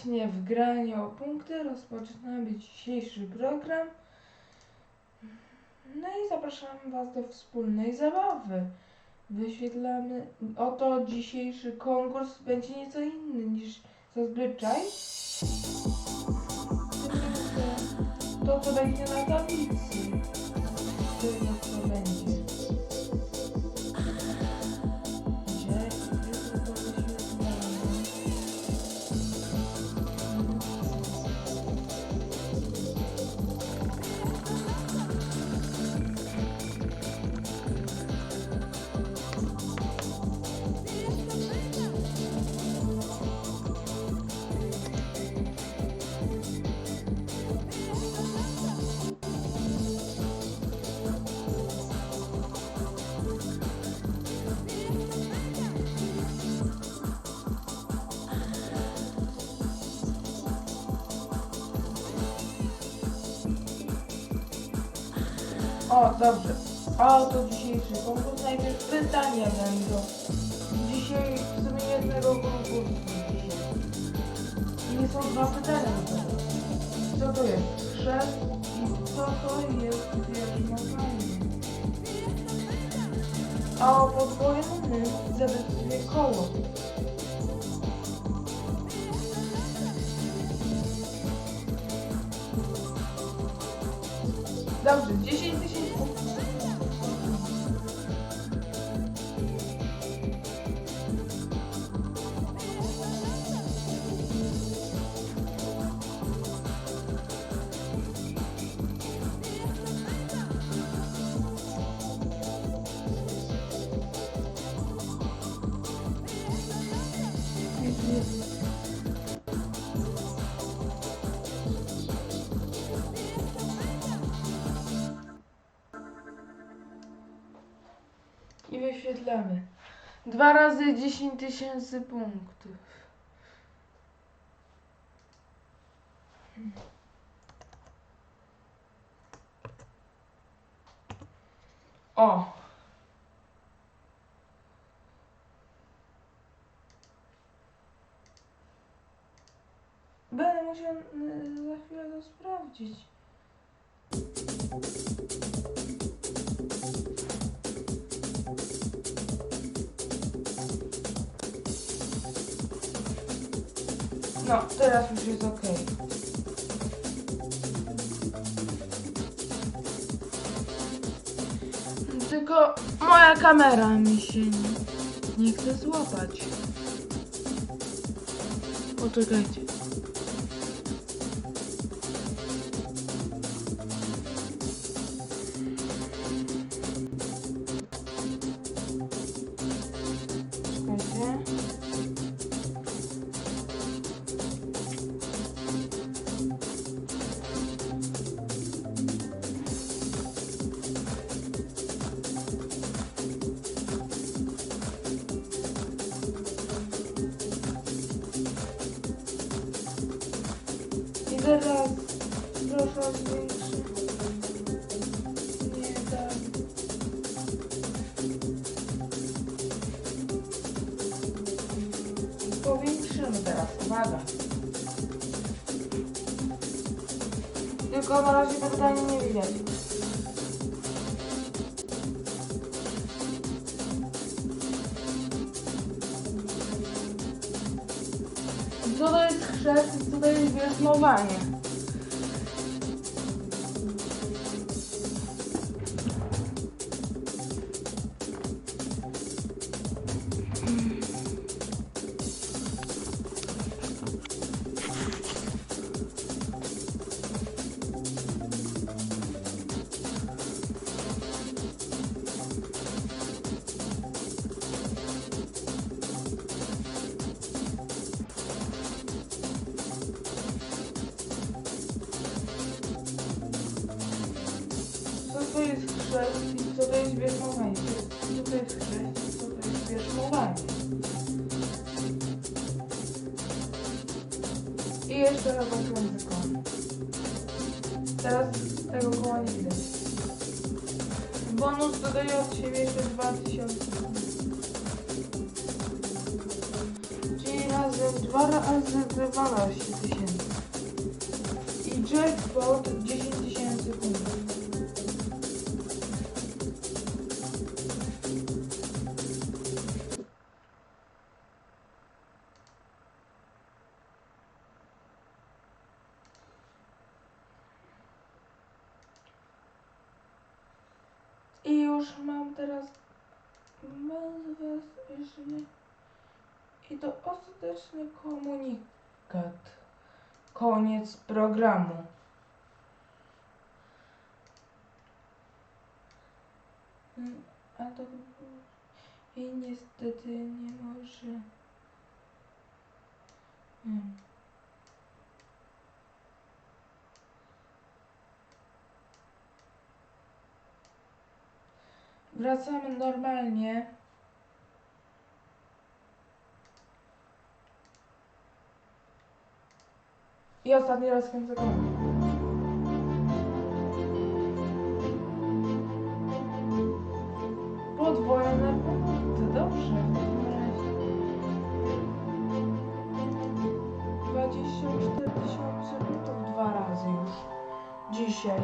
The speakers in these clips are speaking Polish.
właśnie w graniu o punkty rozpoczynamy dzisiejszy program. No i zapraszam Was do wspólnej zabawy. Wyświetlamy. Oto dzisiejszy konkurs będzie nieco inny niż zazwyczaj. To, co będzie na tablicy. Tyle, co będzie. O, dobrze. A oto dzisiejszy konkurs. Najpierw pytania będą. Dzisiaj w sumie jednego konkursu. I są dwa pytania. Co to jest chrzest i co to jest wierzmowanie? A o podwojonym zadecyduje koło. Dobrze, 10 tysięcy Wyświetlamy. Dwa razy 10 tysięcy punktów. O! Będę musiał y, za chwilę to sprawdzić. No, teraz już jest ok. Tylko moja kamera mi się nie, nie chce złapać. Poczekajcie. Proszę o zwiększy. Nie tak. Powiększymy teraz, uwaga. Tylko na razie to pytanie nie widać. To jest chrzest to jest wierzmowanie? To jest wierzmowanie? Co to jest co to jest wierzmowanie? I jeszcze raz zakręcę koło. Teraz tego koła nie widać. Bonus dodaje od siebie jeszcze 2000. Czyli razem dwa razy 12 tysięcy. I jackpot 10 tysięcy punktów. Już mam teraz bezwesteczny i to ostateczny komunikat. Koniec programu. Mm, A to i niestety nie może. Mm. Wracamy normalnie. I ostatni raz kręcę. Podwojone punkty, dobrze. w takim razie. 24 tysiące punktów dwa razy już. Dzisiaj.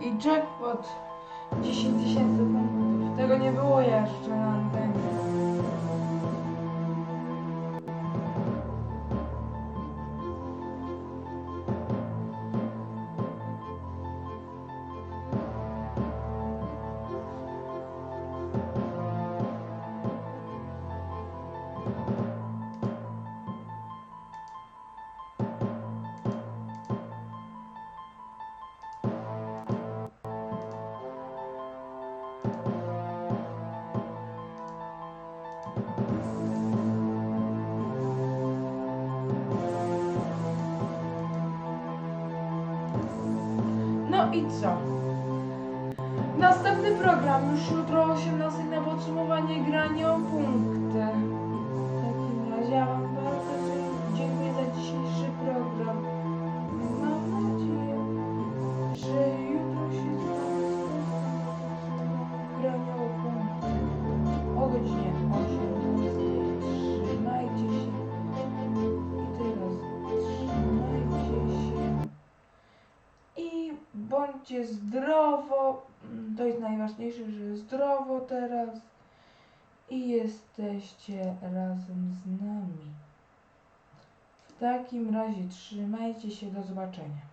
I jackpot 10 tysięcy punktów. Tego nie było jeszcze na antenie. No i co? Następny program już jutro o 18 na podsumowanie grania o punkty. Bądźcie zdrowo. Mm, To jest najważniejsze, że zdrowo teraz i jesteście razem z nami. W takim razie trzymajcie się, do zobaczenia.